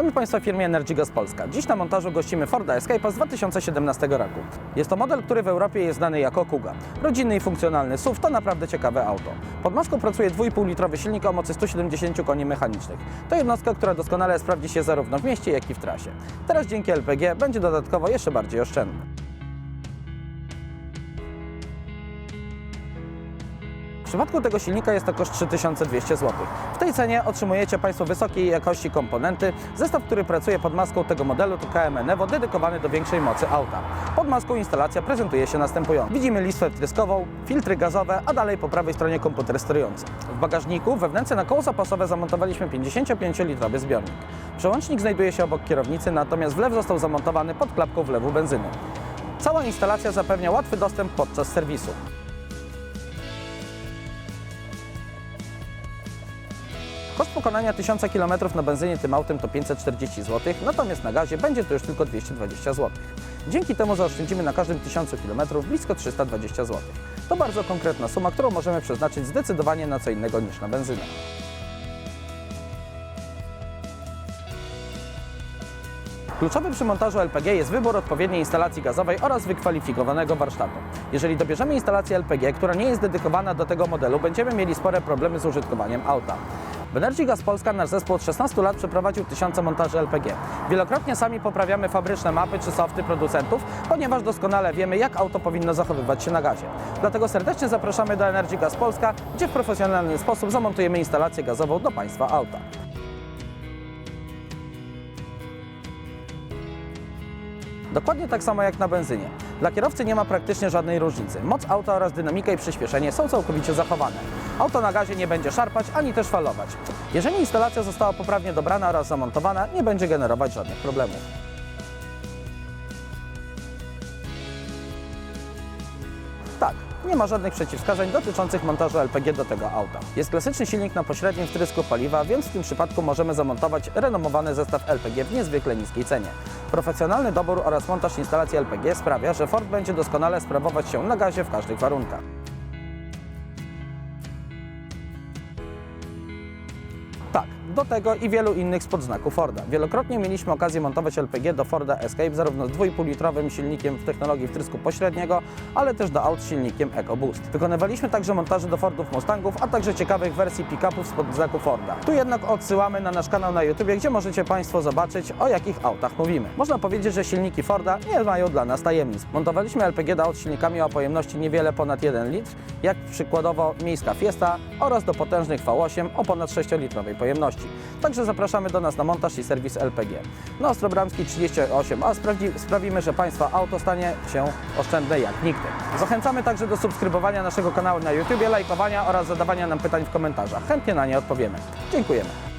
Witamy Państwa w firmie Energy Gas Polska. Dziś na montażu gościmy Forda Escape'a z 2017 roku. Jest to model, który w Europie jest znany jako Kuga. Rodzinny i funkcjonalny SUV to naprawdę ciekawe auto. Pod maską pracuje 2,5-litrowy silnik o mocy 170 koni mechanicznych. To jednostka, która doskonale sprawdzi się zarówno w mieście, jak i w trasie. Teraz dzięki LPG będzie dodatkowo jeszcze bardziej oszczędny. W przypadku tego silnika jest to koszt 3200 zł. W tej cenie otrzymujecie Państwo wysokiej jakości komponenty. Zestaw, który pracuje pod maską tego modelu to KMN Evo dedykowany do większej mocy auta. Pod maską instalacja prezentuje się następująco. Widzimy listwę tryskową, filtry gazowe, a dalej po prawej stronie komputer sterujący. W bagażniku we wnęce na koło zapasowe zamontowaliśmy 55-litrowy zbiornik. Przełącznik znajduje się obok kierownicy, natomiast wlew został zamontowany pod klapką wlewu benzyny. Cała instalacja zapewnia łatwy dostęp podczas serwisu. Koszt pokonania 1000 km na benzynie tym autem to 540 zł, natomiast na gazie będzie to już tylko 220 zł. Dzięki temu zaoszczędzimy na każdym 1000 km blisko 320 zł. To bardzo konkretna suma, którą możemy przeznaczyć zdecydowanie na co innego niż na benzynę. Kluczowy przy montażu LPG jest wybór odpowiedniej instalacji gazowej oraz wykwalifikowanego warsztatu. Jeżeli dobierzemy instalację LPG, która nie jest dedykowana do tego modelu, będziemy mieli spore problemy z użytkowaniem auta. W Energy Gas Polska nasz zespół od 16 lat przeprowadził tysiące montaży LPG. Wielokrotnie sami poprawiamy fabryczne mapy czy softy producentów, ponieważ doskonale wiemy, jak auto powinno zachowywać się na gazie. Dlatego serdecznie zapraszamy do Energy Gas Polska, gdzie w profesjonalny sposób zamontujemy instalację gazową do Państwa auta. Dokładnie tak samo jak na benzynie. Dla kierowcy nie ma praktycznie żadnej różnicy. Moc auta oraz dynamika i przyspieszenie są całkowicie zachowane. Auto na gazie nie będzie szarpać ani też falować. Jeżeli instalacja została poprawnie dobrana oraz zamontowana, nie będzie generować żadnych problemów. Tak, nie ma żadnych przeciwwskazań dotyczących montażu LPG do tego auta. Jest klasyczny silnik na pośrednim wtrysku paliwa, więc w tym przypadku możemy zamontować renomowany zestaw LPG w niezwykle niskiej cenie. Profesjonalny dobór oraz montaż instalacji LPG sprawia, że Ford będzie doskonale sprawować się na gazie w każdych warunkach. Tak, do tego i wielu innych spodznaków Forda. Wielokrotnie mieliśmy okazję montować LPG do Forda Escape zarówno z 2,5-litrowym silnikiem w technologii wtrysku pośredniego, ale też do aut z silnikiem EcoBoost. Wykonywaliśmy także montaże do Fordów Mustangów, a także ciekawych wersji pick-upów spod znaku Forda. Tu jednak odsyłamy na nasz kanał na YouTube, gdzie możecie Państwo zobaczyć, o jakich autach mówimy. Można powiedzieć, że silniki Forda nie mają dla nas tajemnic. Montowaliśmy LPG do aut z silnikami o pojemności niewiele ponad 1 litr, jak przykładowo miejska Fiesta oraz do potężnych V8 o ponad 6-litrowej pojemności. Także zapraszamy do nas na montaż i serwis LPG. Na Ostrobramski 38a sprawdzi, sprawimy, że Państwa auto stanie się oszczędne jak nigdy. Zachęcamy także do subskrybowania naszego kanału na YouTube, lajkowania oraz zadawania nam pytań w komentarzach. Chętnie na nie odpowiemy. Dziękujemy.